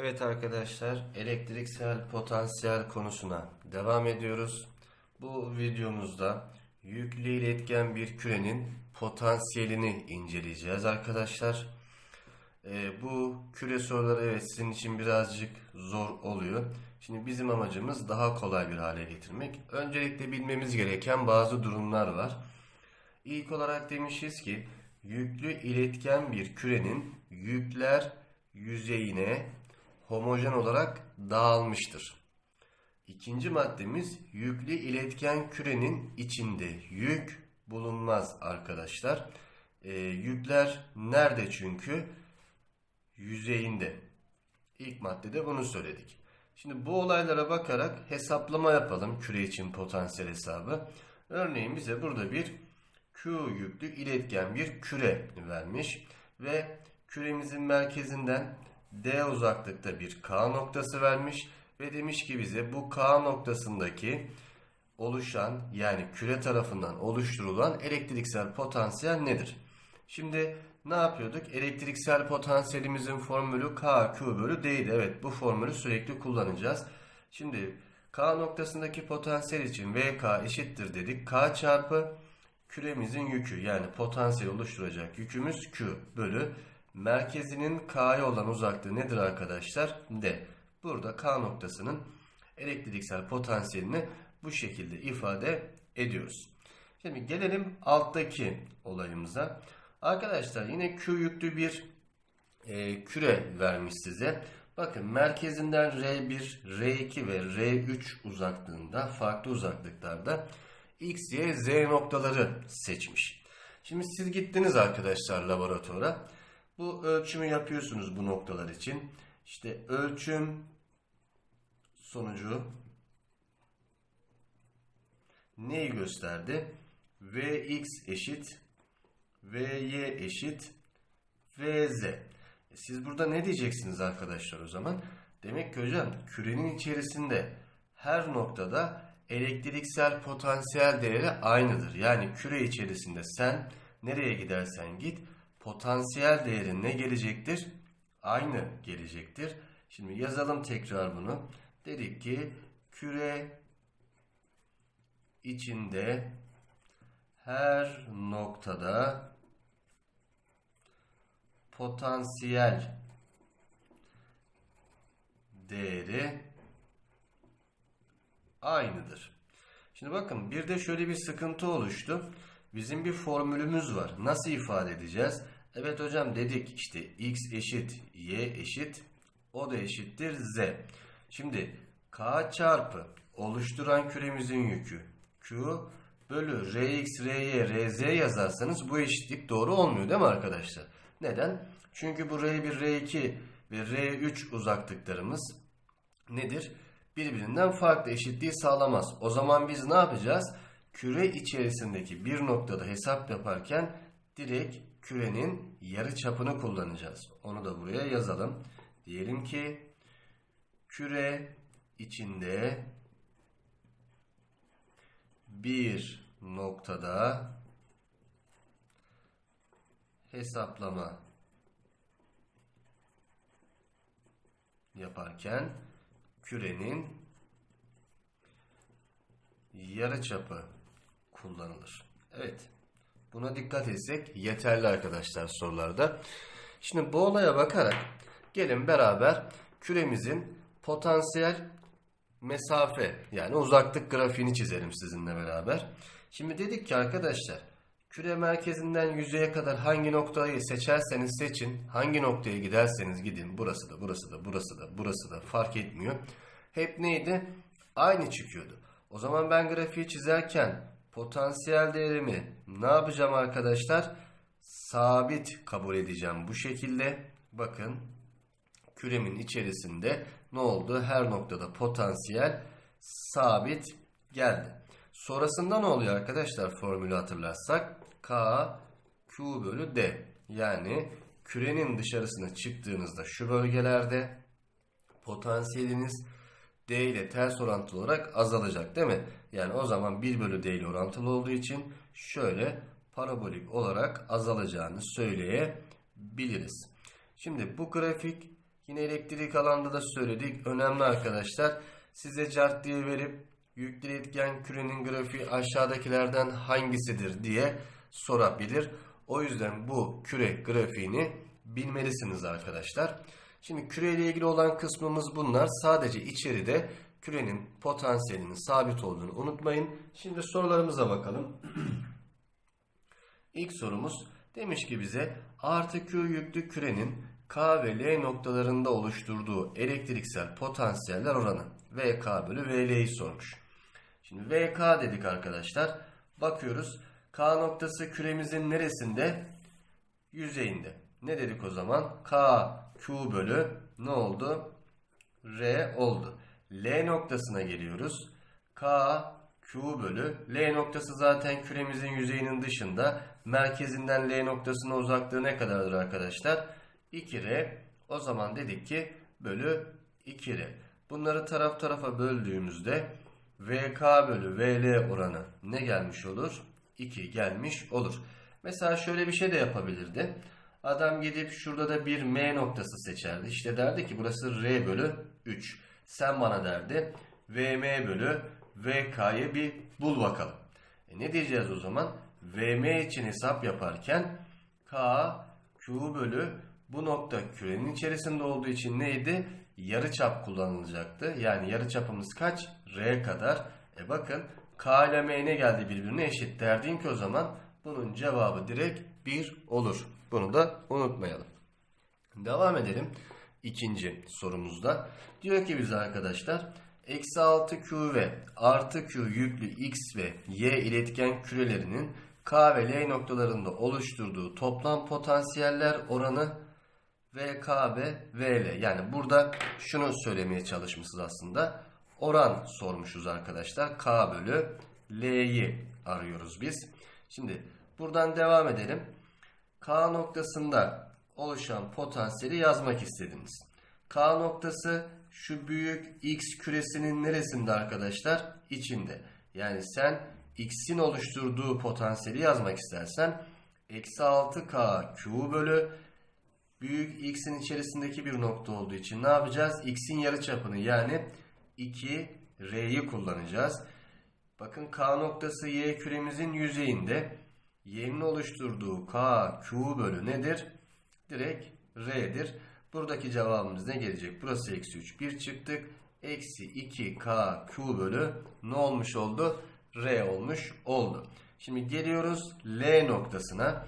Evet arkadaşlar, elektriksel potansiyel konusuna devam ediyoruz. Bu videomuzda yüklü iletken bir kürenin potansiyelini inceleyeceğiz arkadaşlar. Ee, bu küre soruları evet sizin için birazcık zor oluyor. Şimdi bizim amacımız daha kolay bir hale getirmek. Öncelikle bilmemiz gereken bazı durumlar var. İlk olarak demişiz ki yüklü iletken bir kürenin yükler yüzeyine homojen olarak dağılmıştır. İkinci maddemiz yüklü iletken kürenin içinde yük bulunmaz arkadaşlar. Ee, yükler nerede çünkü? Yüzeyinde. İlk maddede bunu söyledik. Şimdi bu olaylara bakarak hesaplama yapalım küre için potansiyel hesabı. Örneğin bize burada bir Q yüklü iletken bir küre vermiş ve küremizin merkezinden D uzaklıkta bir K noktası vermiş ve demiş ki bize bu K noktasındaki oluşan yani küre tarafından oluşturulan elektriksel potansiyel nedir? Şimdi ne yapıyorduk? Elektriksel potansiyelimizin formülü K Q bölü D'ydi. Evet bu formülü sürekli kullanacağız. Şimdi K noktasındaki potansiyel için VK eşittir dedik. K çarpı küremizin yükü yani potansiyel oluşturacak yükümüz Q bölü merkezinin K'ya olan uzaklığı nedir arkadaşlar? D. Burada K noktasının elektriksel potansiyelini bu şekilde ifade ediyoruz. Şimdi gelelim alttaki olayımıza. Arkadaşlar yine Q yüklü bir e, küre vermiş size. Bakın merkezinden R1, R2 ve R3 uzaklığında farklı uzaklıklarda X, Y, Z noktaları seçmiş. Şimdi siz gittiniz arkadaşlar laboratuvara. Bu ölçümü yapıyorsunuz bu noktalar için. İşte ölçüm sonucu neyi gösterdi? Vx eşit Vy eşit Vz. E Siz burada ne diyeceksiniz arkadaşlar o zaman? Demek ki hocam kürenin içerisinde her noktada elektriksel potansiyel değeri aynıdır. Yani küre içerisinde sen nereye gidersen git potansiyel değerin ne gelecektir? Aynı gelecektir. Şimdi yazalım tekrar bunu. Dedik ki küre içinde her noktada potansiyel değeri aynıdır. Şimdi bakın bir de şöyle bir sıkıntı oluştu. Bizim bir formülümüz var. Nasıl ifade edeceğiz? Evet hocam dedik işte x eşit y eşit o da eşittir z. Şimdi k çarpı oluşturan küremizin yükü q bölü rx, ry, rz yazarsanız bu eşitlik doğru olmuyor değil mi arkadaşlar? Neden? Çünkü bu r1, r2 ve r3 uzaklıklarımız nedir? Birbirinden farklı eşitliği sağlamaz. O zaman biz ne yapacağız? Küre içerisindeki bir noktada hesap yaparken direkt kürenin yarı çapını kullanacağız. Onu da buraya yazalım. Diyelim ki küre içinde bir noktada hesaplama yaparken kürenin yarıçapı kullanılır. Evet. Buna dikkat etsek yeterli arkadaşlar sorularda. Şimdi bu olaya bakarak gelin beraber küremizin potansiyel mesafe yani uzaklık grafiğini çizelim sizinle beraber. Şimdi dedik ki arkadaşlar küre merkezinden yüzeye kadar hangi noktayı seçerseniz seçin, hangi noktaya giderseniz gidin. Burası da, burası da, burası da, burası da fark etmiyor. Hep neydi? Aynı çıkıyordu. O zaman ben grafiği çizerken potansiyel değerimi ne yapacağım arkadaşlar? Sabit kabul edeceğim bu şekilde. Bakın küremin içerisinde ne oldu? Her noktada potansiyel sabit geldi. Sonrasında ne oluyor arkadaşlar formülü hatırlarsak? K Q bölü D. Yani kürenin dışarısına çıktığınızda şu bölgelerde potansiyeliniz D ile ters orantılı olarak azalacak değil mi? Yani o zaman 1 bölü D orantılı olduğu için şöyle parabolik olarak azalacağını söyleyebiliriz. Şimdi bu grafik Yine elektrik alanda da söyledik. Önemli arkadaşlar. Size cart diye verip yüklü iletken kürenin grafiği aşağıdakilerden hangisidir diye sorabilir. O yüzden bu küre grafiğini bilmelisiniz arkadaşlar. Şimdi küre ile ilgili olan kısmımız bunlar. Sadece içeride kürenin potansiyelinin sabit olduğunu unutmayın. Şimdi sorularımıza bakalım. İlk sorumuz demiş ki bize artı Q yüklü kürenin K ve L noktalarında oluşturduğu elektriksel potansiyeller oranı VK bölü VL'yi sormuş. Şimdi VK dedik arkadaşlar. Bakıyoruz. K noktası küremizin neresinde? Yüzeyinde. Ne dedik o zaman? K Q bölü ne oldu? R oldu. L noktasına geliyoruz. K Q bölü L noktası zaten küremizin yüzeyinin dışında. Merkezinden L noktasına uzaklığı ne kadardır arkadaşlar? 2R. O zaman dedik ki bölü 2R. Bunları taraf tarafa böldüğümüzde VK bölü VL oranı ne gelmiş olur? 2 gelmiş olur. Mesela şöyle bir şey de yapabilirdi. Adam gidip şurada da bir M noktası seçerdi. İşte derdi ki burası R bölü 3. Sen bana derdi VM bölü VK'yı bir bul bakalım. E ne diyeceğiz o zaman? VM için hesap yaparken K Q bölü bu nokta kürenin içerisinde olduğu için neydi? Yarıçap kullanılacaktı. Yani yarıçapımız kaç? R kadar. E bakın K ile M ne geldi birbirine eşit. Derdin ki o zaman bunun cevabı direkt 1 olur. Bunu da unutmayalım. Devam edelim. İkinci sorumuzda. Diyor ki bize arkadaşlar eksi 6Q ve artı Q yüklü X ve Y iletken kürelerinin K ve L noktalarında oluşturduğu toplam potansiyeller oranı VKB VL. Yani burada şunu söylemeye çalışmışız aslında. Oran sormuşuz arkadaşlar. K bölü L'yi arıyoruz biz. Şimdi buradan devam edelim. K noktasında oluşan potansiyeli yazmak istediniz. K noktası şu büyük X küresinin neresinde arkadaşlar? İçinde. Yani sen X'in oluşturduğu potansiyeli yazmak istersen eksi 6K Q bölü büyük X'in içerisindeki bir nokta olduğu için ne yapacağız? X'in yarıçapını yani 2R'yi kullanacağız. Bakın K noktası Y küremizin yüzeyinde. Y'nin oluşturduğu K, Q bölü nedir? Direkt R'dir. Buradaki cevabımız ne gelecek? Burası eksi 3. 1 çıktık. Eksi 2 K, Q bölü ne olmuş oldu? R olmuş oldu. Şimdi geliyoruz L noktasına.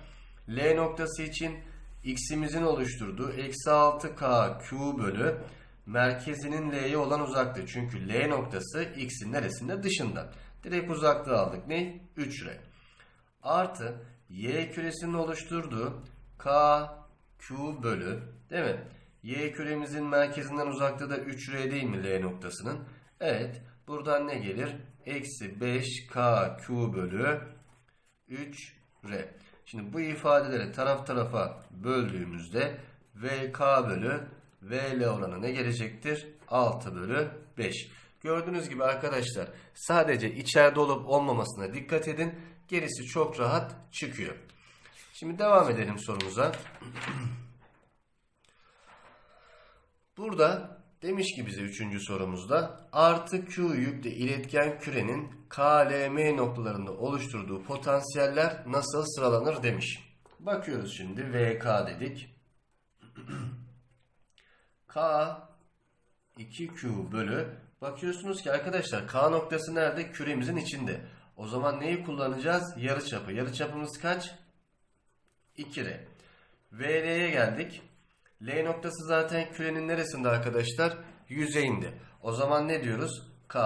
L noktası için x'imizin oluşturduğu eksi 6k q bölü merkezinin l'ye olan uzaklığı. Çünkü l noktası x'in neresinde? Dışında. Direkt uzaklığı aldık. Ne? 3r. Artı y küresinin oluşturduğu k q bölü değil mi? Y küremizin merkezinden uzaklığı da 3r değil mi l noktasının? Evet. Buradan ne gelir? Eksi 5k q bölü 3r. Şimdi bu ifadeleri taraf tarafa böldüğümüzde VK bölü VL oranı ne gelecektir? 6 bölü 5. Gördüğünüz gibi arkadaşlar sadece içeride olup olmamasına dikkat edin. Gerisi çok rahat çıkıyor. Şimdi devam edelim sorumuza. Burada demiş ki bize üçüncü sorumuzda artı Q yüklü iletken kürenin KLM noktalarında oluşturduğu potansiyeller nasıl sıralanır demiş. Bakıyoruz şimdi VK dedik. K 2Q bölü bakıyorsunuz ki arkadaşlar K noktası nerede? Küremizin içinde. O zaman neyi kullanacağız? Yarıçapı. Yarıçapımız kaç? 2R. VL'ye geldik. L noktası zaten kürenin neresinde arkadaşlar? Yüzeyinde. O zaman ne diyoruz? K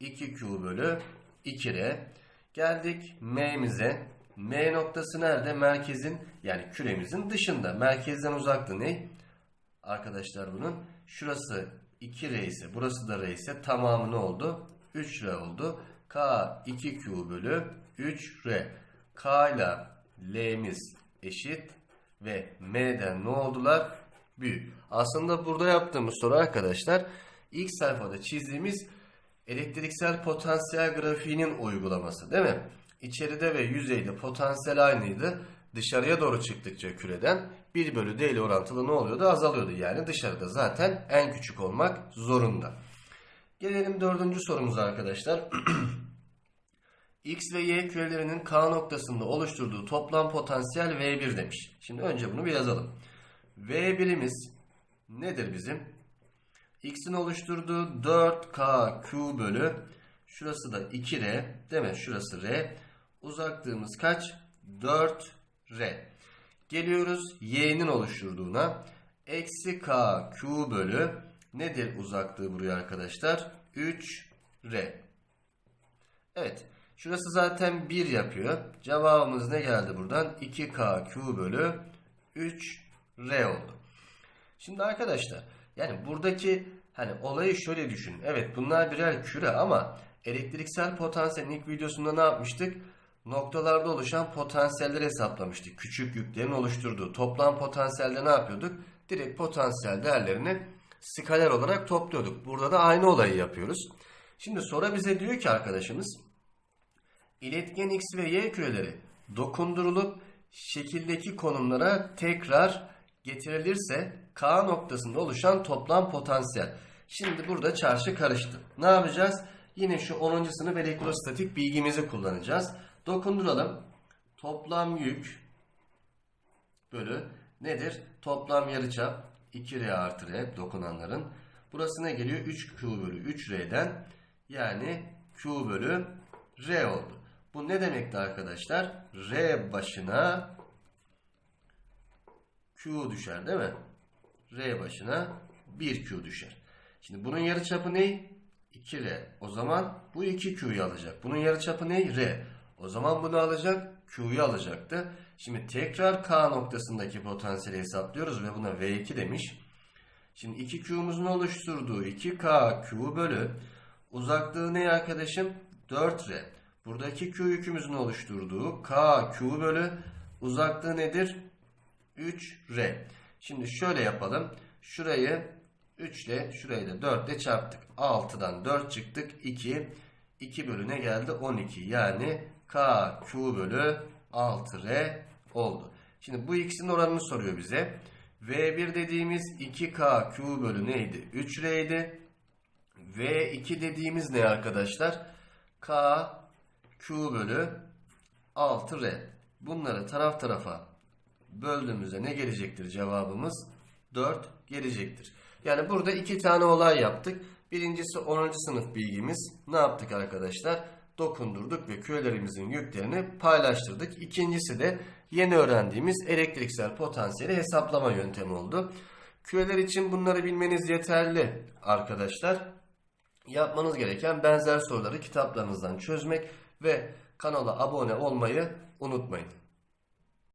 2Q bölü 2R. Geldik M'mize. M noktası nerede? Merkezin yani küremizin dışında. Merkezden uzaklığı ne? Arkadaşlar bunun şurası 2R ise burası da R ise tamamı ne oldu? 3R oldu. K 2Q bölü 3R. K ile L'miz eşit ve M'den ne oldular? Büyük. Aslında burada yaptığımız soru arkadaşlar ilk sayfada çizdiğimiz elektriksel potansiyel grafiğinin uygulaması değil mi? İçeride ve yüzeyde potansiyel aynıydı. dışarıya doğru çıktıkça küreden 1 bölü D ile orantılı ne oluyordu? Azalıyordu. Yani dışarıda zaten en küçük olmak zorunda. Gelelim dördüncü sorumuza arkadaşlar. X ve Y kürelerinin K noktasında oluşturduğu toplam potansiyel V1 demiş. Şimdi önce bunu bir yazalım. V1'imiz nedir bizim? X'in oluşturduğu 4K Q bölü şurası da 2R değil mi? Şurası R. Uzaklığımız kaç? 4R. Geliyoruz Y'nin oluşturduğuna. Eksi K Q bölü nedir uzaklığı buraya arkadaşlar? 3R. Evet. Şurası zaten 1 yapıyor. Cevabımız ne geldi buradan? 2K Q bölü 3R oldu. Şimdi arkadaşlar yani buradaki hani olayı şöyle düşünün. Evet bunlar birer küre ama elektriksel potansiyelin ilk videosunda ne yapmıştık? Noktalarda oluşan potansiyelleri hesaplamıştık. Küçük yüklerin oluşturduğu toplam potansiyelde ne yapıyorduk? Direkt potansiyel değerlerini skaler olarak topluyorduk. Burada da aynı olayı yapıyoruz. Şimdi sonra bize diyor ki arkadaşımız iletken X ve Y küreleri dokundurulup şekildeki konumlara tekrar getirilirse K noktasında oluşan toplam potansiyel. Şimdi burada çarşı karıştı. Ne yapacağız? Yine şu 10. sınıf elektrostatik bilgimizi kullanacağız. Dokunduralım. Toplam yük bölü nedir? Toplam yarıçap 2R artı R dokunanların. Burası ne geliyor? 3Q bölü 3R'den yani Q bölü R oldu. Bu ne demekti arkadaşlar? R başına Q düşer değil mi? R başına 1Q düşer. Şimdi bunun yarıçapı ne? 2R. O zaman bu 2Q'yu alacak. Bunun yarıçapı ne? R. O zaman bunu alacak. Q'yu alacaktı. Şimdi tekrar K noktasındaki potansiyeli hesaplıyoruz ve buna V2 demiş. Şimdi 2Q'muzun oluşturduğu 2K Q bölü uzaklığı ne arkadaşım? 4R. Buradaki Q yükümüzün oluşturduğu K Q bölü uzaklığı nedir? 3R. Şimdi şöyle yapalım. Şurayı 3 ile şurayı da 4 ile çarptık. 6'dan 4 çıktık. 2. 2 bölü ne geldi? 12. Yani K Q bölü 6R oldu. Şimdi bu ikisinin oranını soruyor bize. V1 dediğimiz 2K Q bölü neydi? 3R'ydi. V2 dediğimiz ne arkadaşlar? K Q bölü 6R. Bunları taraf tarafa böldüğümüzde ne gelecektir cevabımız? 4 gelecektir. Yani burada iki tane olay yaptık. Birincisi 10. sınıf bilgimiz. Ne yaptık arkadaşlar? Dokundurduk ve kürelerimizin yüklerini paylaştırdık. İkincisi de yeni öğrendiğimiz elektriksel potansiyeli hesaplama yöntemi oldu. Küreler için bunları bilmeniz yeterli arkadaşlar. Yapmanız gereken benzer soruları kitaplarınızdan çözmek ve kanala abone olmayı unutmayın.